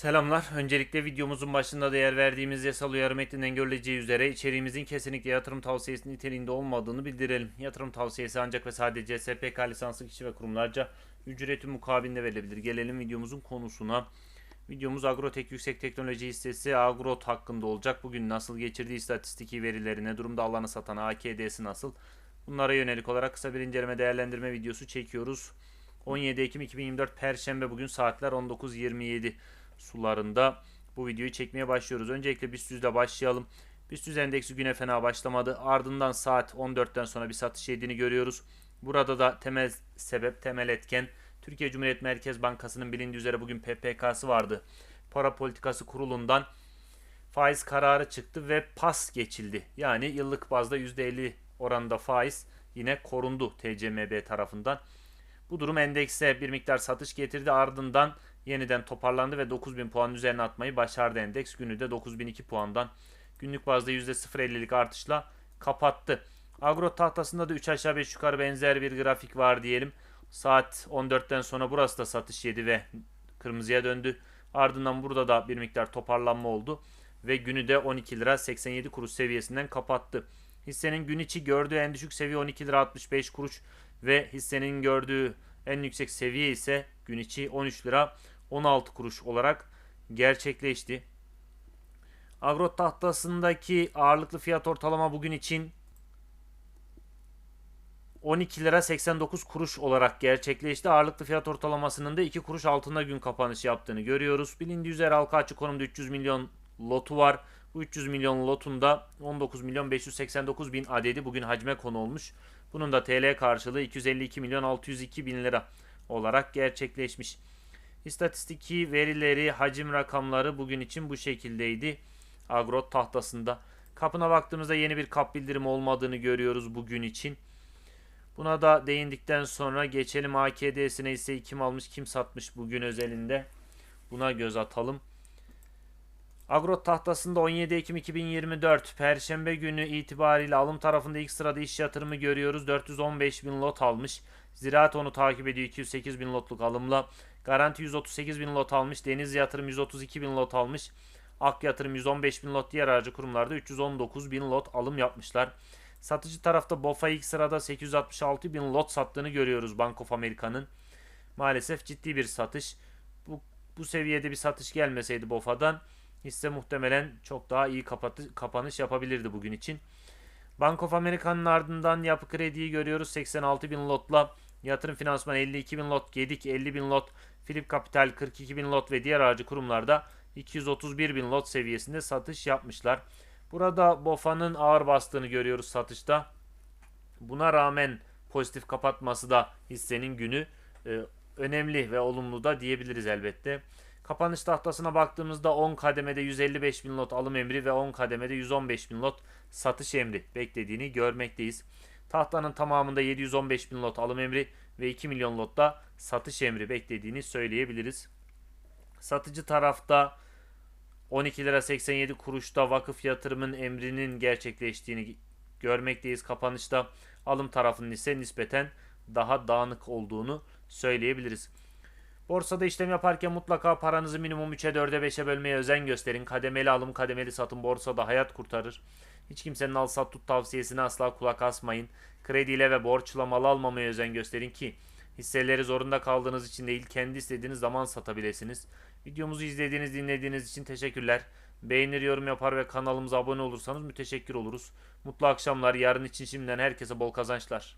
Selamlar. Öncelikle videomuzun başında değer verdiğimiz yasal uyarı metninden görüleceği üzere içeriğimizin kesinlikle yatırım tavsiyesi niteliğinde olmadığını bildirelim. Yatırım tavsiyesi ancak ve sadece SPK lisanslı kişi ve kurumlarca ücreti mukabilinde verilebilir. Gelelim videomuzun konusuna. Videomuz Agrotek Yüksek Teknoloji hissesi Agrot hakkında olacak. Bugün nasıl geçirdiği istatistiki verileri, ne durumda alanı satan AKD'si nasıl? Bunlara yönelik olarak kısa bir inceleme değerlendirme videosu çekiyoruz. 17 Ekim 2024 Perşembe bugün saatler 19.27 sularında bu videoyu çekmeye başlıyoruz. Öncelikle BIST 100'le başlayalım. BIST 100 endeksi güne fena başlamadı. Ardından saat 14'ten sonra bir satış yediğini görüyoruz. Burada da temel sebep, temel etken Türkiye Cumhuriyet Merkez Bankası'nın bilindiği üzere bugün PPK'sı vardı. Para politikası kurulundan faiz kararı çıktı ve pas geçildi. Yani yıllık bazda %50 oranında faiz yine korundu TCMB tarafından. Bu durum endekse bir miktar satış getirdi. Ardından yeniden toparlandı ve 9000 puan üzerine atmayı başardı endeks. Günü de 9002 puandan günlük bazda %0.50'lik artışla kapattı. Agro tahtasında da 3 aşağı 5 yukarı benzer bir grafik var diyelim. Saat 14'ten sonra burası da satış yedi ve kırmızıya döndü. Ardından burada da bir miktar toparlanma oldu ve günü de 12 lira 87 kuruş seviyesinden kapattı. Hissenin gün içi gördüğü en düşük seviye 12 lira 65 kuruş ve hissenin gördüğü en yüksek seviye ise gün içi 13 lira 16 kuruş olarak gerçekleşti. Agro tahtasındaki ağırlıklı fiyat ortalama bugün için 12 lira 89 kuruş olarak gerçekleşti. Ağırlıklı fiyat ortalamasının da 2 kuruş altında gün kapanış yaptığını görüyoruz. Bilindiği üzere halka açık konumda 300 milyon lotu var. Bu 300 milyon lotunda 19 milyon 589 bin adedi bugün hacme konu olmuş. Bunun da TL karşılığı 252 milyon 602 bin lira olarak gerçekleşmiş. İstatistiki verileri, hacim rakamları bugün için bu şekildeydi. Agrot tahtasında. Kapına baktığımızda yeni bir kap bildirimi olmadığını görüyoruz bugün için. Buna da değindikten sonra geçelim AKD'sine ise kim almış kim satmış bugün özelinde. Buna göz atalım. Agrot tahtasında 17 Ekim 2024 Perşembe günü itibariyle alım tarafında ilk sırada iş yatırımı görüyoruz. 415 bin lot almış. Ziraat onu takip ediyor 208 bin lotluk alımla. Garanti 138 bin lot almış. Deniz yatırım 132 bin lot almış. Ak yatırım 115 bin lot diğer aracı kurumlarda 319 bin lot alım yapmışlar. Satıcı tarafta BOFA ilk sırada 866 bin lot sattığını görüyoruz Bank of America'nın. Maalesef ciddi bir satış. Bu, bu seviyede bir satış gelmeseydi BOFA'dan hisse muhtemelen çok daha iyi kapatı, kapanış yapabilirdi bugün için. Bank of America'nın ardından yapı krediyi görüyoruz 86 bin lotla. Yatırım finansman 52 bin lot, Gedik 50 bin lot, Philip Capital 42 bin lot ve diğer aracı kurumlarda 231 bin lot seviyesinde satış yapmışlar. Burada BOFA'nın ağır bastığını görüyoruz satışta. Buna rağmen pozitif kapatması da hissenin günü e, önemli ve olumlu da diyebiliriz elbette. Kapanış tahtasına baktığımızda 10 kademede 155 bin lot alım emri ve 10 kademede 115 bin lot satış emri beklediğini görmekteyiz. Tahtanın tamamında 715 bin lot alım emri ve 2 milyon lotta satış emri beklediğini söyleyebiliriz. Satıcı tarafta 12 lira 87 kuruşta vakıf yatırımın emrinin gerçekleştiğini görmekteyiz kapanışta. Alım tarafının ise nispeten daha dağınık olduğunu söyleyebiliriz. Borsada işlem yaparken mutlaka paranızı minimum 3'e 4'e 5'e bölmeye özen gösterin. Kademeli alım, kademeli satım borsada hayat kurtarır. Hiç kimsenin al sat tut tavsiyesine asla kulak asmayın. Krediyle ve borçla mal almamaya özen gösterin ki hisseleri zorunda kaldığınız için değil kendi istediğiniz zaman satabilirsiniz. Videomuzu izlediğiniz dinlediğiniz için teşekkürler. Beğenir, yorum yapar ve kanalımıza abone olursanız müteşekkir oluruz. Mutlu akşamlar. Yarın için şimdiden herkese bol kazançlar.